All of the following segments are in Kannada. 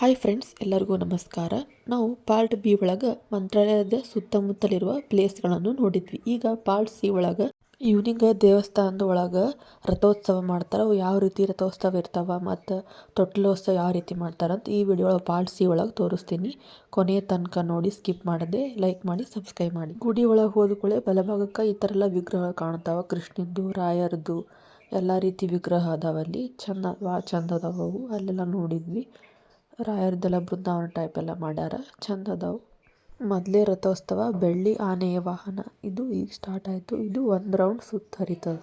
ಹಾಯ್ ಫ್ರೆಂಡ್ಸ್ ಎಲ್ಲರಿಗೂ ನಮಸ್ಕಾರ. ನಾವು ಪಾರ್ಟ್ ಬಿ ಒಳಗೆ ಮಂತ್ರಾಲಯದ ಸುತ್ತಮುತ್ತಲಿರುವ ಪ್ಲೇಸ್ಗಳನ್ನು ನೋಡಿದ್ವಿ. ಈಗ ಪಾರ್ಟ್ ಸಿ ಒಳಗೆ ಈವ್ನಿಂಗ್ ದೇವಸ್ಥಾನದ ಒಳಗೆ ರಥೋತ್ಸವ ಮಾಡ್ತಾರೆ. ಅವು ಯಾವ ರೀತಿ ರಥೋತ್ಸವ ಇರ್ತಾವ ಮತ್ತು ತೊಟ್ಟಲೋತ್ಸವ ಯಾವ ರೀತಿ ಮಾಡ್ತಾರೆ ಅಂತ ಈ ವಿಡಿಯೋ ಪಾರ್ಟ್ ಸಿ ಒಳಗೆ ತೋರಿಸ್ತೀನಿ. ಕೊನೆಯ ತನಕ ನೋಡಿ ಸ್ಕಿಪ್ ಮಾಡದೆ ಲೈಕ್ ಮಾಡಿ ಸಬ್ಸ್ಕ್ರೈಬ್ ಮಾಡಿ. ಗುಡಿ ಒಳಗೆ ಹೋದ ಕೂಡ ಬಲಭಾಗಕ್ಕೆ ಈ ಥರ ಎಲ್ಲ ವಿಗ್ರಹ ಕಾಣ್ತಾವ. ಕೃಷ್ಣಂದು, ರಾಯರದು ಎಲ್ಲ ರೀತಿ ವಿಗ್ರಹ ಅದಾವಲ್ಲಿ ಚಂದ ಭಾಳ ಚಂದ ಅದಾವ ಅವು. ಅಲ್ಲೆಲ್ಲ ನೋಡಿದ್ವಿ. ರಾಯರದೆಲ್ಲ ಬೃಂದಾವನ ಟೈಪ್ ಎಲ್ಲ ಮಾಡ್ಯಾರ. ಚಂದ ಅದಾವು. ಮೊದಲೇ ರಥೋತ್ಸವ, ಬೆಳ್ಳಿ ಆನೆಯ ವಾಹನ. ಇದು ಈಗ ಸ್ಟಾರ್ಟ್ ಆಯಿತು. ಇದು ಒಂದು ರೌಂಡ್ ಸುತ್ತ ಹರಿತದ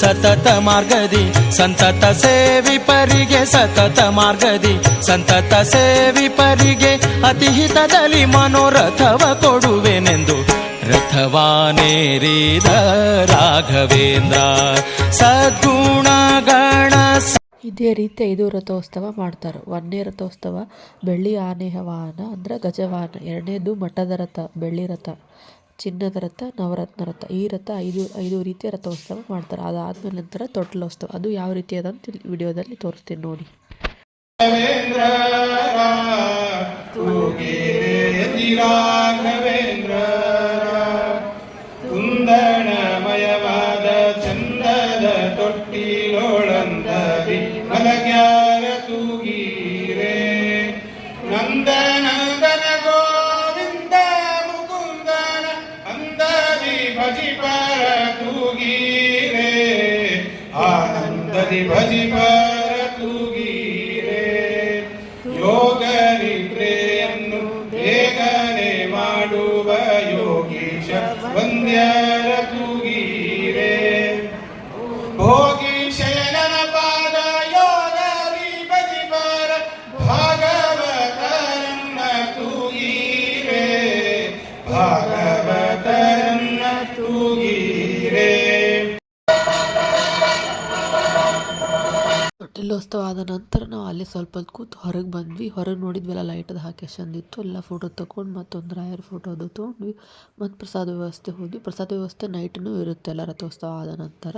ಸತತ ಮಾರ್ಗದಿ, ಸಂತತ ಸೇವಿ ಪರಿಗೆ ಸತತ ಮಾರ್ಗದಿ, ಸಂತತ ಸೇವಿ ಪರಿಗೆ ಹಿತದಲ್ಲಿ ಮನೋರಥವ ಕೊಡುವೆನೆಂದು ರಥವಾನೇರಿದ ರಾಘವೇಂದ್ರ ಸದ್ಗುಣಗಣ ಇದೇ ರೀತಿ ಐದು ರಥೋತ್ಸವ ಮಾಡ್ತಾರೆ. ಒಂದನೇ ರಥೋತ್ಸವ, ಬೆಳ್ಳಿ ಆನೆಯ ವಾಹನ ಅಂದರೆ ಗಜವಾಹನ ಎರಡನೇದು ಮಠದ ರಥ, ಬೆಳ್ಳಿ ರಥ. ಚಿನ್ನದ ರಥ, ನವರತ್ನ ರಥ. ಈ ರಥ ಐದು ಐದು ರೀತಿಯ ರಥೋತ್ಸವ ಮಾಡ್ತಾರೆ. ಅದಾದ ನಂತರ ತೊಟ್ಟಲೋತ್ಸವ ಅದು ಯಾವ ರೀತಿ ಅಂತ ಇಲ್ಲಿ ವಿಡಿಯೋದಲ್ಲಿ ತೋರಿಸ್ತೀನಿ ನೋಡಿ. ಕುಂದಣಮಯವಾದ ಚಂದದ ಮಲಗ್ಯಾರ ಆನಂದದಿ ಭಜಿಪರ ತೂಗೀರೆ ಯೋಗರಿ ಪ್ರೇಯನ್ನು ಬೇಗನೆ ಮಾಡುವ ಯೋಗೀಶ ವಂದ್ಯರ ತೂಗೀರೆ ಭೋಗಿ ಶಯನನ ಪಾದ ಯೋಗ ಬಜಿಬರ ಭಾಗವತರನ್ನ ತೂಗೀರೆ. ಭಾಗವತರನ್ನ ತೊಟ್ಟಿಲೋತ್ಸವ ಆದ ನಂತರ ನಾವು ಅಲ್ಲಿ ಸ್ವಲ್ಪ ಹೊತ್ತು ಕೂತು ಹೊರಗೆ ಬಂದ್ವಿ. ಹೊರಗೆ ನೋಡಿದ್ವಲ್ಲ ಲೈಟ್ ಅದು ಹಾಕಿ ಚಂದಿತ್ತು ಚಂದ ಎಲ್ಲ ಫೋಟೋ ತಗೊಂಡು ಮತ್ತೊಂದು ರಾಯರ್ ಫೋಟೋ ಅದು ತೊಗೊಂಡ್ವಿ. ಮತ್ತು ಪ್ರಸಾದ ವ್ಯವಸ್ಥೆ ಹೋದ್ವಿ. ಪ್ರಸಾದ ವ್ಯವಸ್ಥೆ ನೈಟ್ನೂ ಇರುತ್ತೆ ಎಲ್ಲ ರಥೋತ್ಸವ ಆದ ನಂತರ.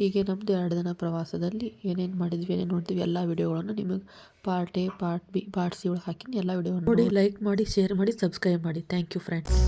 ಹೀಗೆ ನಮ್ಮದು ಎರಡು ದಿನ ಪ್ರವಾಸದಲ್ಲಿ ಏನೇನು ಮಾಡಿದ್ವಿ ಏನೇನು ನೋಡಿದ್ವಿ ಎಲ್ಲ ವಿಡಿಯೋಗಳನ್ನು ನಿಮಗೆ part A part B part C ಒಳಗೆ ಹಾಕಿ ಎಲ್ಲ ವಿಡಿಯೋ ನೋಡಿ ಲೈಕ್ ಮಾಡಿ ಶೇರ್ ಮಾಡಿ ಸಬ್ಸ್ಕ್ರೈಬ್ ಮಾಡಿ. Thank you friends